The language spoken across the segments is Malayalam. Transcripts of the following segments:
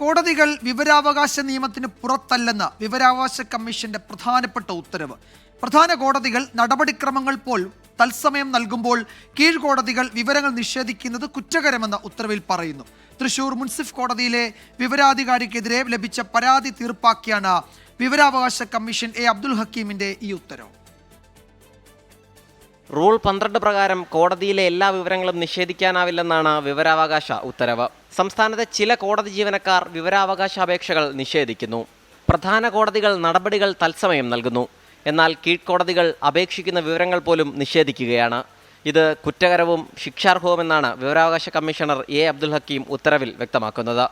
കോടതികൾ വിവരാവകാശ നിയമത്തിന് പുറത്തല്ലെന്ന് വിവരാവകാശ കമ്മീഷന്റെ പ്രധാനപ്പെട്ട ഉത്തരവ്. പ്രധാന കോടതികൾ നടപടിക്രമങ്ങൾ പോൽ തത്സമയം നൽകുമ്പോൾ കീഴ്കോടതികൾ വിവരങ്ങൾ നിഷേധിക്കുന്നത് കുറ്റകരമെന്ന ഉത്തരവിൽ പറയുന്നു. തൃശൂർ മുൻസിഫ് കോടതിയിലെ വിവരാധികാരിക്കെതിരെ ലഭിച്ച പരാതി തീർപ്പാക്കിയാണ് വിവരാവകാശ കമ്മീഷൻ എ അബ്ദുൽ ഹക്കീമിന്റെ ഈ ഉത്തരവ്. റൂൾ പന്ത്രണ്ട് പ്രകാരം കോടതിയിലെ എല്ലാ വിവരങ്ങളും നിഷേധിക്കാനാവില്ലെന്നാണ് വിവരാവകാശ ഉത്തരവ്. സംസ്ഥാനത്തെ ചില കോടതി ജീവനക്കാർ വിവരാവകാശ അപേക്ഷകൾ നിഷേധിക്കുന്നു. പ്രധാന കോടതികൾ നടപടികൾ തത്സമയം നൽകുന്നു. എന്നാൽ കീഴ്ക്കോടതികൾ അപേക്ഷിക്കുന്ന വിവരങ്ങൾ പോലും നിഷേധിക്കുകയാണ്. ഇത് കുറ്റകരവും ശിക്ഷാർഹവുമെന്നാണ് വിവരാവകാശ കമ്മീഷണർ എ. അബ്ദുൽ ഹക്കീം ഉത്തരവിൽ വ്യക്തമാക്കുന്നത്.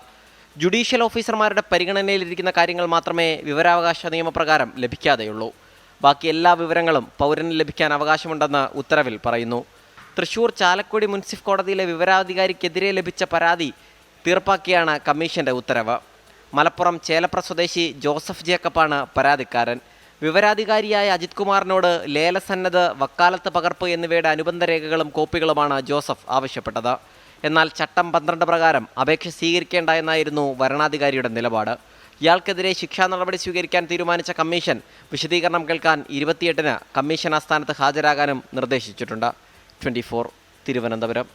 ജുഡീഷ്യൽ ഓഫീസർമാരുടെ പരിഗണനയിലിരിക്കുന്ന കാര്യങ്ങൾ മാത്രമേ വിവരാവകാശ നിയമപ്രകാരം ലഭിക്കാതെയുള്ളൂ. ബാക്കി എല്ലാ വിവരങ്ങളും പൗരന് ലഭിക്കാൻ അവകാശമുണ്ടെന്ന് ഉത്തരവിൽ പറയുന്നു. തൃശൂർ ചാലക്കുടി മുൻസിഫ് കോടതിയിലെ വിവരാധികാരിക്കെതിരെ ലഭിച്ച പരാതി തീർപ്പാക്കിയാണ് കമ്മീഷന്റെ ഉത്തരവ്. മലപ്പുറം ചേലപ്ര സ്വദേശി ജോസഫ് ജേക്കബാണ് പരാതിക്കാരൻ. വിവരാധികാരിയായ അജിത് കുമാറിനോട് ലേലസന്നദ്ധ വക്കാലത്ത് പകർപ്പ് എന്നിവയുടെ അനുബന്ധ രേഖകളും കോപ്പികളുമാണ് ജോസഫ് ആവശ്യപ്പെട്ടത്. എന്നാൽ ചട്ടം പന്ത്രണ്ട് പ്രകാരം അപേക്ഷ സ്വീകരിക്കേണ്ട എന്നായിരുന്നു വരണാധികാരിയുടെ നിലപാട്. ഇയാൾക്കെതിരെ ശിക്ഷാ നടപടി സ്വീകരിക്കാൻ തീരുമാനിച്ച കമ്മീഷൻ വിശദീകരണം കേൾക്കാൻ ഇരുപത്തിയെട്ടിന് കമ്മീഷൻ ആസ്ഥാനത്ത് ഹാജരാകാനും നിർദ്ദേശിച്ചിട്ടുണ്ട്. ട്വന്റി തിരുവനന്തപുരം.